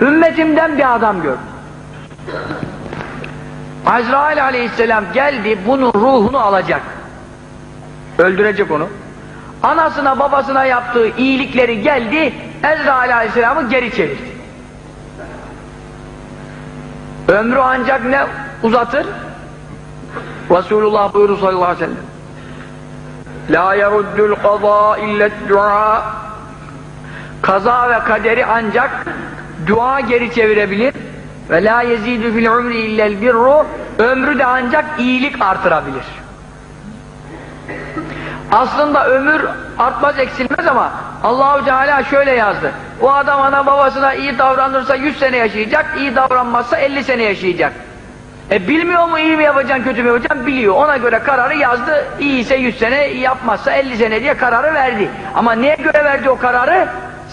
Ümmetimden bir adam gördüm. Azrail aleyhisselam geldi bunun ruhunu alacak. Öldürecek onu. Anasına babasına yaptığı iyilikleri geldi Ezrail aleyhisselamı geri çevirdi. Ömrü ancak ne uzatır? Resulullah buyurur sallallahu aleyhi ve sellem. La yeruddul kaza illet dua Kaza ve kaderi ancak dua geri çevirebilir ve la yezidu fil umri illel birru ömrü de ancak iyilik artırabilir. Aslında ömür artmaz eksilmez ama Allahu Teala şöyle yazdı. O adam ana babasına iyi davranırsa 100 sene yaşayacak, iyi davranmazsa 50 sene yaşayacak. E bilmiyor mu iyi mi yapacaksın, kötü mü yapacaksın? Biliyor. Ona göre kararı yazdı. İyi ise 100 sene, yapmazsa 50 sene diye kararı verdi. Ama neye göre verdi o kararı?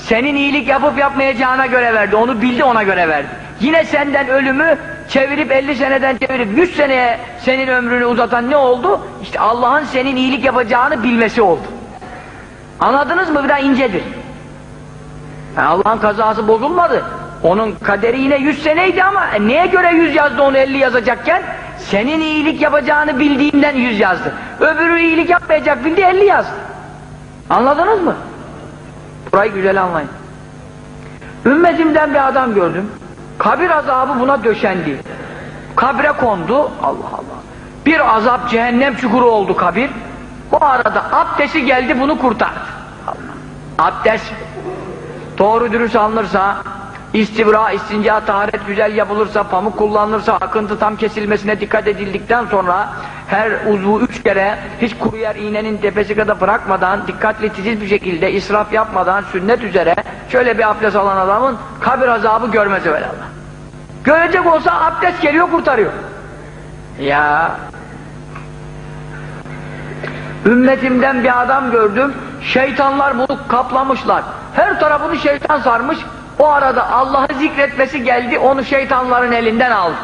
Senin iyilik yapıp yapmayacağına göre verdi. Onu bildi ona göre verdi. Yine senden ölümü çevirip 50 seneden çevirip 100 seneye senin ömrünü uzatan ne oldu? İşte Allah'ın senin iyilik yapacağını bilmesi oldu. Anladınız mı? Bir daha incedir. Yani Allah'ın kazası bozulmadı. Onun kaderi yine 100 seneydi ama e, neye göre 100 yazdı onu 50 yazacakken? Senin iyilik yapacağını bildiğinden 100 yazdı. Öbürü iyilik yapmayacak bildi 50 yazdı. Anladınız mı? Burayı güzel anlayın. Ümmetimden bir adam gördüm. Kabir azabı buna döşendi. Kabre kondu. Allah Allah. Bir azap cehennem çukuru oldu kabir. O arada abdesti geldi bunu kurtardı. Allah. Abdest doğru dürüst alınırsa, istibra, istinca, taharet güzel yapılırsa, pamuk kullanılırsa, akıntı tam kesilmesine dikkat edildikten sonra her uzvu üç kere hiç kuru yer iğnenin tepesi kadar bırakmadan, dikkatli titiz bir şekilde, israf yapmadan, sünnet üzere şöyle bir abdest alan adamın kabir azabı görmesi velallah. Görecek olsa abdest geliyor kurtarıyor. Ya Ümmetimden bir adam gördüm, şeytanlar bunu kaplamışlar. Her tarafını şeytan sarmış, o arada Allah'ı zikretmesi geldi, onu şeytanların elinden aldı.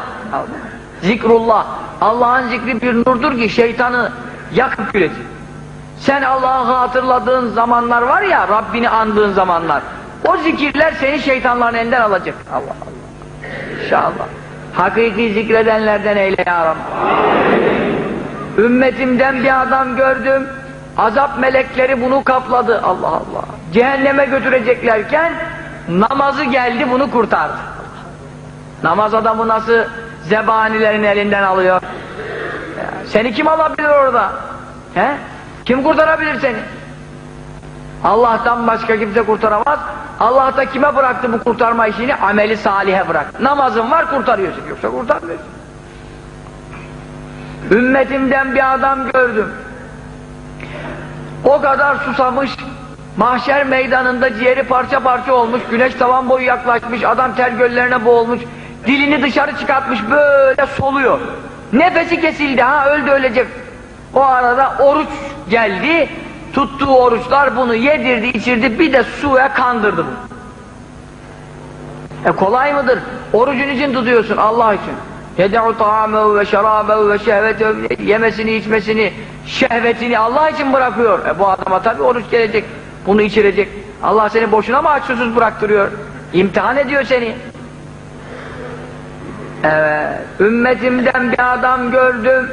Zikrullah, Allah'ın zikri bir nurdur ki şeytanı yakıp etir. Sen Allah'ı hatırladığın zamanlar var ya, Rabbini andığın zamanlar, o zikirler seni şeytanların elinden alacak. Allah Allah. İnşallah. Hakiki zikredenlerden eyle ya. Ümmetimden bir adam gördüm. Azap melekleri bunu kapladı. Allah Allah. Cehenneme götüreceklerken namazı geldi bunu kurtardı. Namaz adamı nasıl zebanilerin elinden alıyor? Ya, seni kim alabilir orada? He? Kim kurtarabilir seni? Allah'tan başka kimse kurtaramaz. Allah da kime bıraktı bu kurtarma işini? Ameli salihe bırak. Namazın var kurtarıyorsun. Yoksa kurtarmıyorsun. Ümmetimden bir adam gördüm. O kadar susamış, mahşer meydanında ciğeri parça parça olmuş, güneş tavan boyu yaklaşmış, adam ter göllerine boğulmuş, dilini dışarı çıkartmış, böyle soluyor. Nefesi kesildi, ha öldü ölecek. O arada oruç geldi, tuttuğu oruçlar bunu yedirdi, içirdi, bir de suya kandırdı bunu. E kolay mıdır? Orucun için tutuyorsun Allah için. Yede'u ta'amehu ve şerabehu ve şehvetehu yemesini içmesini şehvetini Allah için bırakıyor. E bu adama tabi oruç gelecek. Bunu içirecek. Allah seni boşuna mı aç susuz bıraktırıyor? İmtihan ediyor seni. Evet. Ümmetimden bir adam gördüm.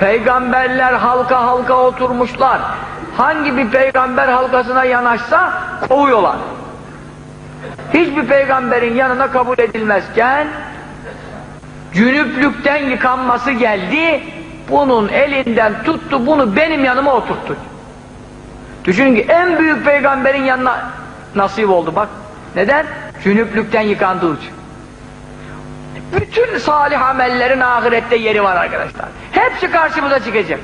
Peygamberler halka halka oturmuşlar. Hangi bir peygamber halkasına yanaşsa kovuyorlar. Hiçbir peygamberin yanına kabul edilmezken cünüplükten yıkanması geldi, bunun elinden tuttu, bunu benim yanıma oturttu. Düşünün ki en büyük peygamberin yanına nasip oldu bak. Neden? Cünüplükten yıkandığı için. Bütün salih amellerin ahirette yeri var arkadaşlar. Hepsi karşımıza çıkacak.